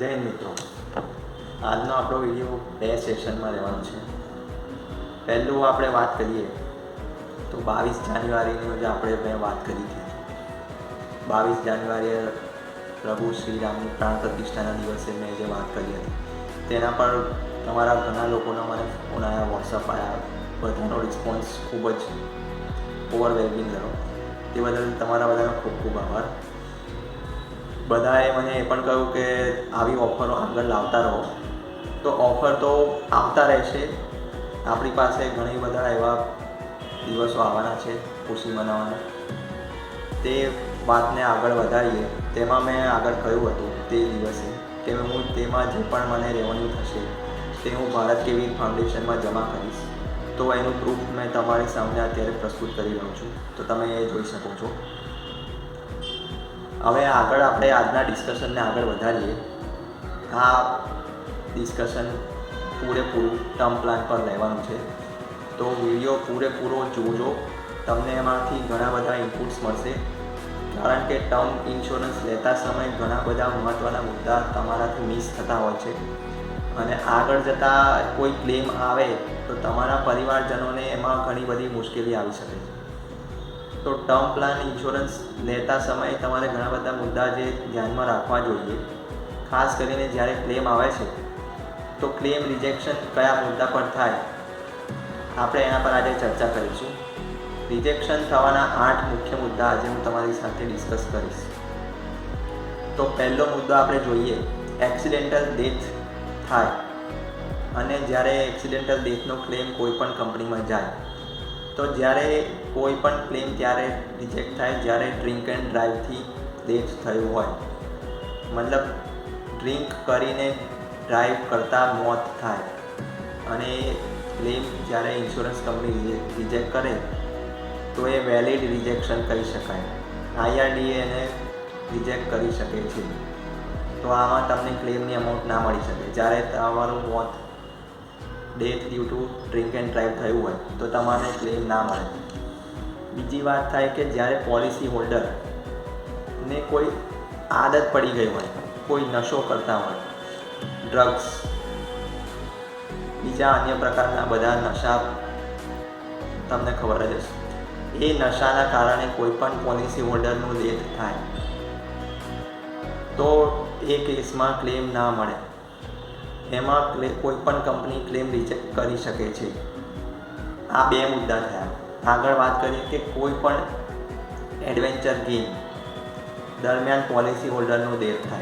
જય મિત્રો. આજનો આપણો વીડિયો બે સેશનમાં રહેવાનો છે. પહેલું આપણે વાત કરીએ, તો બાવીસ જાન્યુઆરીની જે આપણે મેં વાત કરી હતી બાવીસ જાન્યુઆરીએ પ્રભુ શ્રીરામની પ્રાણ પ્રતિષ્ઠાના દિવસે મેં જે વાત કરી હતી, તેના પર તમારા ઘણા લોકોના મને ફોન આવ્યા વોટ્સઅપ આવ્યા. બધાનો રિસ્પોન્સ ખૂબ જ ઓવરવેલમિંગ રહ્યો. તે બદલ તમારા બધાનો ખૂબ ખૂબ આભાર. બધાએ મને એ પણ કહ્યું કે આવી ઓફરો આગળ લાવતા રહો. તો ઓફર તો આવતા રહેશે. આપણી પાસે ઘણી બધા એવા દિવસો આવવાના છે ખુશી મનાવવાના. તે વાતને આગળ વધારીએ. તેમાં મેં આગળ કહ્યું હતું તે દિવસે કે હું તેમાં જે પણ મને રેવન્યુ થશે તે હું ભારત કેવી ફાઉન્ડેશનમાં જમા કરીશ. તો એનું પ્રૂફ મેં તમારી સામે અત્યારે પ્રસ્તુત કરી રહ્યો છું. તો તમે એ જોઈ શકો છો. હવે આગળ આપણે આજના ડિસ્કશનને આગળ વધારીએ. આ ડિસ્કશન પૂરેપૂરું ટર્મ પ્લાન પર લેવાનું છે. તો વીડિયો પૂરેપૂરો જોજો. તમને એમાંથી ઘણા બધા ઇનપુટ્સ મળશે. કારણ કે ટર્મ ઇન્સ્યોરન્સ લેતા સમયે ઘણા બધા મહત્ત્વના મુદ્દા તમારાથી મિસ થતા હોય છે. અને આગળ જતાં કોઈ ક્લેમ આવે, તો તમારા પરિવારજનોને એમાં ઘણી બધી મુશ્કેલી આવી શકે છે. તો ટર્મ પ્લાન ઇન્સ્યોરન્સ લેતા સમયે તમારે ઘણા બધા મુદ્દા જે ધ્યાનમાં રાખવા જોઈએ. ખાસ કરીને જ્યારે ક્લેમ આવે છે, તો ક્લેમ રિજેક્શન કયા મુદ્દા પર થાય? આપણે એના પર આજે ચર્ચા કરીશું. રિજેક્શન થવાના આઠ મુખ્ય મુદ્દા આજે હું તમારી સાથે ડિસ્કસ કરીશ. તો પહેલો મુદ્દો આપણે જોઈએ, એક્સિડેન્ટલ ડેથ થાય. અને જ્યારે એક્સિડેન્ટલ ડેથનો ક્લેમ કોઈ પણ કંપનીમાં જાય, તો જ્યારે કોઈ પણ ક્લેમ ત્યારે રિજેક્ટ થાય જ્યારે ડ્રિંક એન્ડ ડ્રાઈવથી ડેથ થયું હોય. મતલબ ડ્રિંક કરીને ડ્રાઈવ કરતાં મોત થાય. અને ક્લેમ જ્યારે ઇન્સ્યોરન્સ કંપની રિજેક્ટ કરે, તો એ વેલિડ રિજેક્શન કહી શકાય. આઈઆરડીએ એને રિજેક્ટ કરી શકે છે. તો આમાં તમને ક્લેમની અમાઉન્ટ ના મળી શકે. જ્યારે તમારું મોત death due to drink and drive થયું હોય, તો તમારે ક્લેમ ના મળે. બીજી વાત થાય કે જ્યારે પોલિસી હોલ્ડર ને કોઈ આદત પડી ગઈ હોય, કોઈ નશો કરતા હોય ડ્રગ્સ બીજા અન્ય પ્રકારના બધા નશા તમને ખબર જ હશે. એ નશાના કારણે કોઈ પણ પોલિસી હોલ્ડરનું ડેથ થાય. તો એ કેસમાં ક્લેમ ના મળે. એમાં કોઈ પણ કંપની ક્લેમ રિજેક્ટ કરી શકે છે. આ બે મુદ્દા થયા. આગળ વાત કરીએ કે કોઈ પણ એડવેન્ચર ગેમ દરમિયાન પોલિસી હોલ્ડરનો દેહ થાય.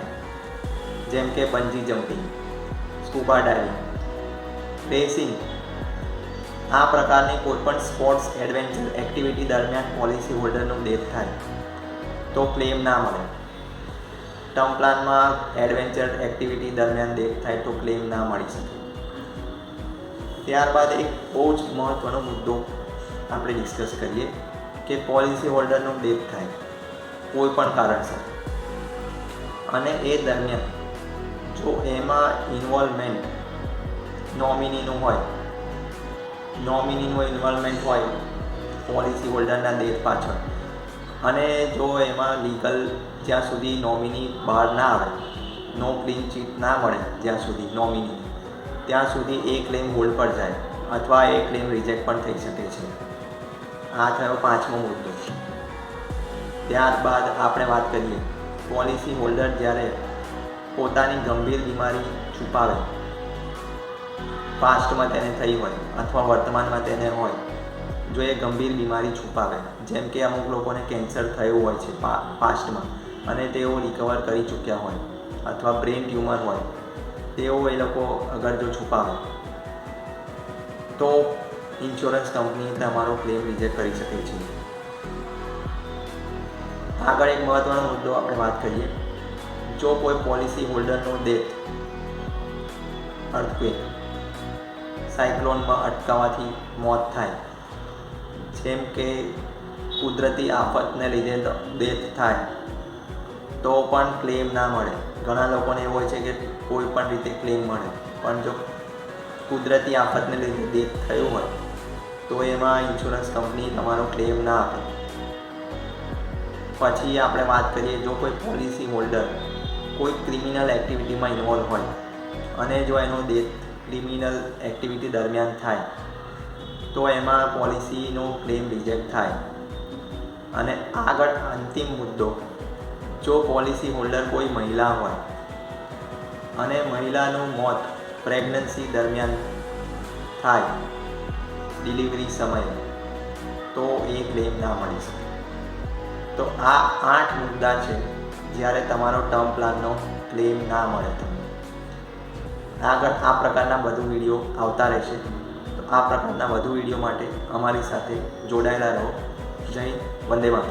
જેમ કે bungee jumping scuba diving racing આ પ્રકારની કોઈપણ સ્પોર્ટ્સ એડવેન્ચર એક્ટિવિટી દરમિયાન પોલિસી હોલ્ડરનો ડેથ થાય. તો ક્લેમ ના મળે. ટર્મ પ્લાનમાં એડવેન્ચર એક્ટિવિટી દરમિયાન ડેથ થાય તો ક્લેમ ના મળી શકે. ત્યારબાદ એક બહુ જ મહત્ત્વનો મુદ્દો આપણે ડિસ્કસ કરીએ કે પોલિસી હોલ્ડરનું ડેથ થાય, કોઈ પણ કારણસર. અને એ દરમિયાન જો એમાં ઇન્વોલ્વમેન્ટ નોમિનીનું હોય નોમિનીનું ઇન્વોલ્વમેન્ટ હોય પોલિસી હોલ્ડરના ડેથ પાછળ. અને જો એમાં લીગલ જ્યાં સુધી નોમિની બહાર ના આવે નો ક્લીન ચીટ ના મળે જ્યાં સુધી નોમિની ત્યાં સુધી એ ક્લેમ હોલ્ડ પર જાય, અથવા એ ક્લેમ રિજેક્ટ પણ થઈ શકે છે. આ થયો પાંચમો મુદ્દો. ત્યારબાદ આપણે વાત કરીએ પોલિસી હોલ્ડર જ્યારે પોતાની ગંભીર બીમારી છુપાવે પાસ્ટમાં તેને થઈ હોય અથવા વર્તમાનમાં તેને હોય, જો એ ગંભીર બીમારી છુપાવે, જેમ કે અમુક લોકોને કેન્સર થયું હોય છે પાસ્ટમાં અને તેઓ રિકવર કરી ચૂક્યા હોય અથવા બ્રેન ટ્યુમર હોય, તેઓ એ લોકો અગર જો છુપાવે, તો ઇન્સ્યોરન્સ કંપની તમારો ક્લેમ રિજેક્ટ કરી શકે છે. આગળ એક મહત્વનો મુદ્દો આપણે વાત કરીએ. જો કોઈ પોલિસી હોલ્ડરનો ડેથ અર્થક્વેક સાયક્લોનમાં અટકાવાથી મોત થાય, જેમ કે કુદરતી આફતને લીધે ડેથ થાય, તો પણ ક્લેમ ના મળે. ઘણા લોકોને એવું હોય છે કે કોઈ પણ રીતે ક્લેમ મળે. પણ જો કુદરતી આફતને લીધે ડેથ થયું હોય તો એમાં ઇન્સ્યોરન્સ કંપની તમારો ક્લેમ ના આપે. પછી આપણે વાત કરીએ, જો કોઈ પોલિસી હોલ્ડર કોઈ ક્રિમિનલ એક્ટિવિટીમાં ઇન્વોલ્વ હોય અને જો એનો ડેથ ક્રિમિનલ એક્ટિવિટી દરમિયાન થાય, તો એમાં પોલિસીનો ક્લેમ રિજેક્ટ થાય. અને આગળ અંતિમ મુદ્દો, જો પોલિસી હોલ્ડર કોઈ મહિલા હોય અને મહિલાનું મોત પ્રેગ્નન્સી દરમિયાન થાય ડિલિવરી સમયે તો એ ક્લેમ ના મળી શકે. તો આ આઠ મુદ્દા છે જ્યારે તમારો ટર્મ પ્લાનનો ક્લેમ ના મળે તમને. આગળ આ પ્રકારના વધુ વીડિયો આવતા રહેશે. તો આ પ્રકારના વધુ વીડિયો માટે અમારી સાથે જોડાયેલા રહો. જય વંદે માતરમ.